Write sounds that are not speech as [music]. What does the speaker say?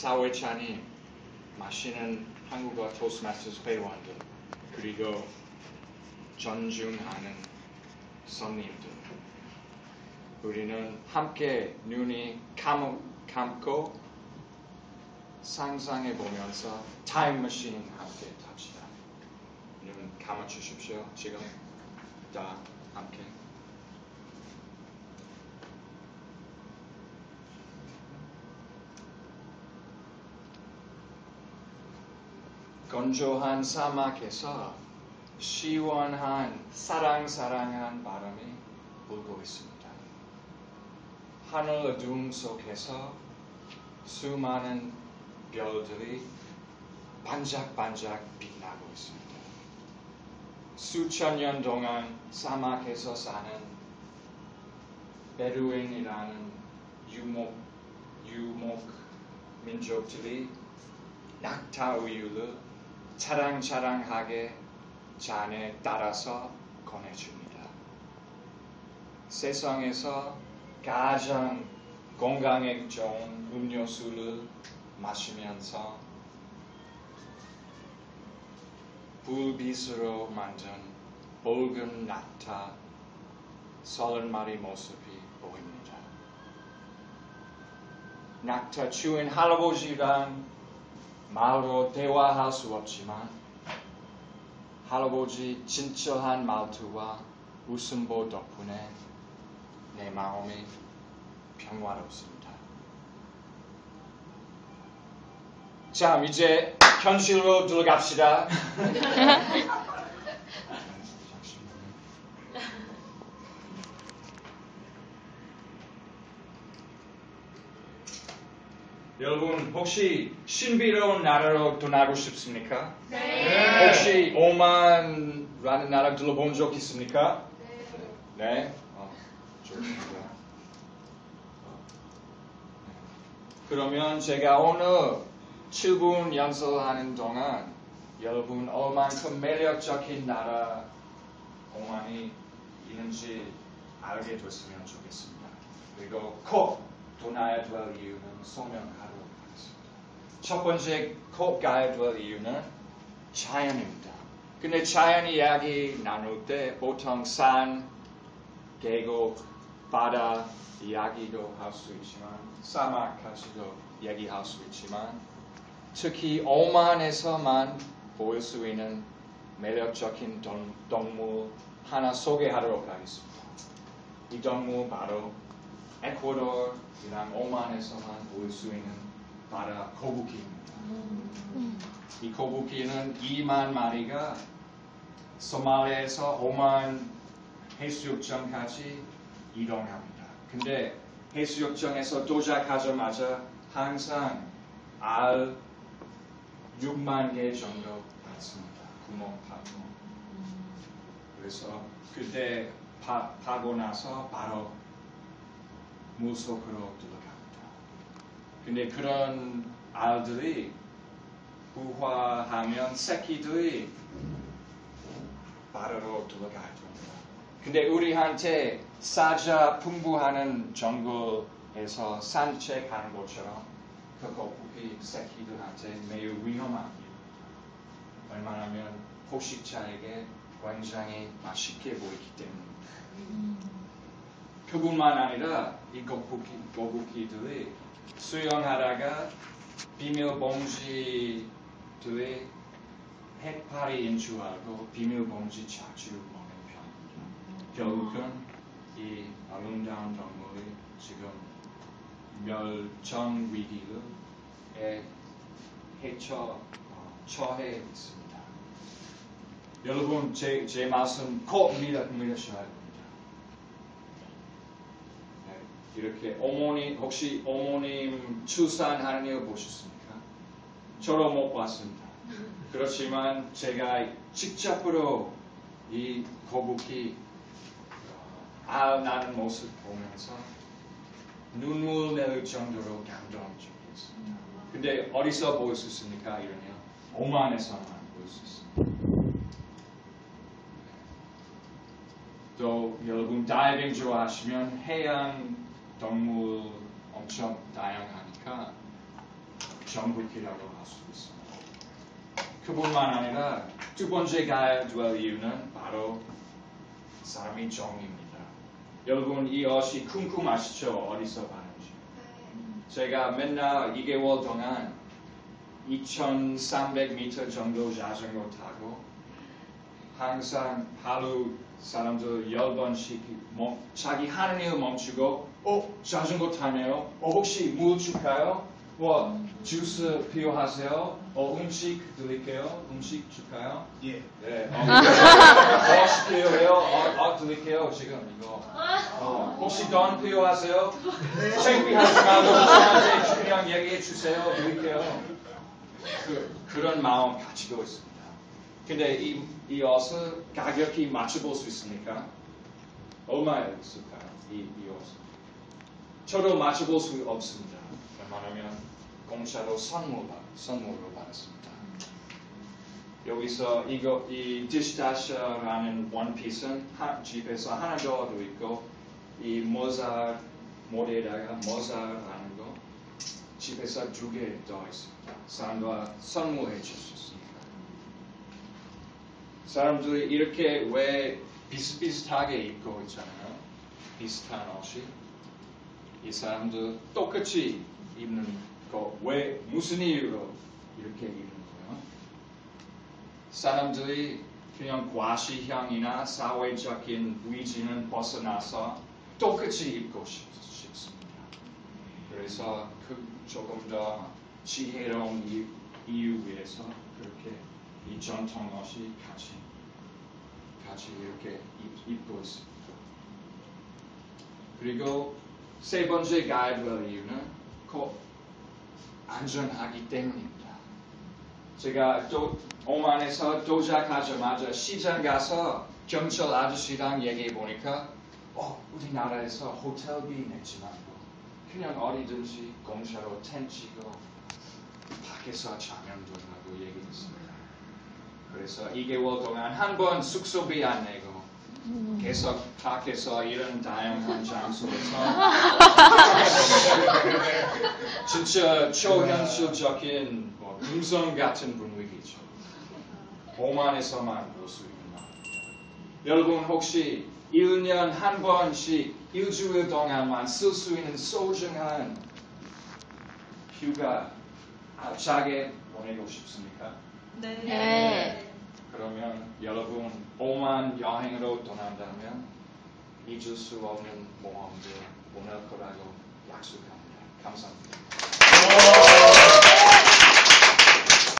사회찬이 마시는 한국어 토스마스터스 회원들 그리고 존중하는 손님들 우리는 함께 눈이 감, 감고 상상해 보면서 타임머신 함께 탑시다. 눈 감아 주십시오. 지금 다 함께. 건조한 사막에서 시원한 사랑사랑한 바람이 불고 있습니다. 하늘 어둠 속에서 수많은 별들이 반짝반짝 빛나고 있습니다. 수천 년 동안 사막에서 사는 베르윈이라는 유목, 유목 민족들이 낙타 우유를 차랑차랑하게 잔에 따라서 권해줍니다. 세상에서 가장 건강에 좋은 음료수를 마시면서 불빛으로 만든 붉은 낙타 서른 마리 모습이 보입니다. 낙타 주인 할아버지랑 말로 대화할 수 없지만 할아버지 진철한 말투와 웃음보 덕분에 내 마음이 평화롭습니다. 자, 이제 현실로 들어갑시다. [laughs] 여러분 혹시 신비로운 나라로 떠나고 싶습니까? 네. 혹시 오만라는 나라 들어본 적 있습니까? 네. 어, 좋습니다. 그러면 제가 오늘 7분 연설하는 동안 여러분 얼만큼 매력적인 나라 공항이 있는지 알게 됐으면 좋겠습니다. 그리고 꼭 떠나야 될 이유는 설명하도록 하겠습니다. 첫 번째 꼭 가야 될 이유는 자연입니다. 근데 자연 이야기 나눌 때 보통 산, 계곡, 바다 이야기도 할 수 있지만 사막 가서도 얘기할 수 있지만 특히 오만에서만 보일 수 있는 매력적인 동, 동물 하나 소개하도록 하겠습니다. 이 동물 바로 에콰도르랑 오만에서만 보일 수 있는 바다 거북이입니다. 이 거북이는 2만 마리가 소말리아에서 오만 해수욕장까지 이동합니다. 근데 해수욕장에서 도착하자마자 항상 알 6만 개 정도 받습니다. 구멍 파고. 그래서 그때 파, 파고 나서 바로 물속으로 들어갑니다. 근데 그런 알들이 부화하면 새끼들이 바다로 들어가야 됩니다. 근데 우리한테 사자 풍부하는 정글에서 산책하는 것처럼 그 거북이 새끼들한테 매우 위험한 일입니다. 얼마나 면 포식자에게 굉장히 맛있게 보이기 때문입니다. 그뿐만 아니라 이 거북이, 거북이들이 수영하다가 비밀봉지들의 해파리인 줄 알고 비밀봉지 자주 먹는 편입니다. 결국은 이 아름다운 동물이 지금 멸종 위기에 해처 어, 처해 있습니다. 여러분 제, 제 말씀 꼭 믿으셔야 됩니다. 네, 이렇게 어머니 혹시 어머님 출산하는 일 보셨습니까? 저도 못 봤습니다. 그렇지만 제가 직접으로 이 거북이 어, 알 나는 모습 보면서 눈물 낼 정도로 감동적이었습니다. 근데 어디서 볼수 있습니까? 이러면 오만에서만 볼수 있습니다. 또 여러분 다이빙 좋아하시면 해양 동물 엄청 다양하니까 정복이라고 할 수 있습니다. 그뿐만 아니라 두 번째 가야 될 이유는 바로 사람이 종입니다. 여러분 이 옷이 궁금하시죠? 어디서 봤는지. 제가 맨날 2개월 동안 2,300m 정도 자전거 타고 항상 하루 사람들 열 번씩 멈, 자기 하는 일 멈추고 어 자전거 타네요. 어 혹시 물 줄까요? 뭐 주스 필요하세요? 어 음식 드릴게요. 음식 줄까요? 예. 네. 어, 무엇이 필요해요? 어, 어 드릴게요. 지금 이거. 어, 혹시 돈 필요하세요? 창피하지 말고 저한테 그냥 얘기해 주세요. 드릴게요. 그, 그런 마음 가지고 있습니다. 근데 이, 이 옷을 가격이 맞춰볼 수 있습니까? 얼마에 있을까요? 이, 이 옷. 저도 맞춰볼 수 없습니다. 왜냐하면 공짜로 선물, 받- 선물로 받았습니다. 여기서 이거, 이 디시다샤라는 원피스는 하- 집에서 하나 더도 있고, 이 모자, 모래에다가 모자라는 거 집에서 두 개 더 있습니다. 사람과 선물해 주셨습니다. 사람들이 이렇게 왜 비슷비슷하게 입고 있잖아요. 비슷한 옷이. 이 사람들 똑같이 입는 거, 왜, 무슨 이유로 이렇게 입는 거예요? 사람들이 그냥 과시형이나 사회적인 위지는 벗어나서 똑같이 입고 싶, 싶습니다. 그래서 그 조금 더 지혜로운 이유, 이유 위해서 그렇게 이 전통 옷이 같이 같이 이렇게 입, 입고 있습니다. 그리고 세 번째 가이드의 이유는 곧 안전하기 때문입니다. 제가 또 오만에서 도착하자마자 시장 가서 경찰 아저씨랑 얘기해 보니까 어, 우리나라에서 호텔비 내지 말고 그냥 어디든지 공짜로 텐트 치고 밖에서 자면 된다고 얘기했습니다. 그래서 2개월 동안 한 번 숙소비 안 내고 계속 밖에서 이런 다양한 장소에서 [laughs] 진짜 초현실적인 뭐 금성 같은 분위기죠. 오만에서만 볼 수 있는 말. 여러분 혹시 1년 한 번씩 일주일 동안만 쓸 수 있는 소중한 휴가 알차게 보내고 싶습니까? 네. 그러면 여러분 오만 여행으로 떠난다면 잊을 수 없는 모험을 보낼 거라고 약속합니다. 감사합니다.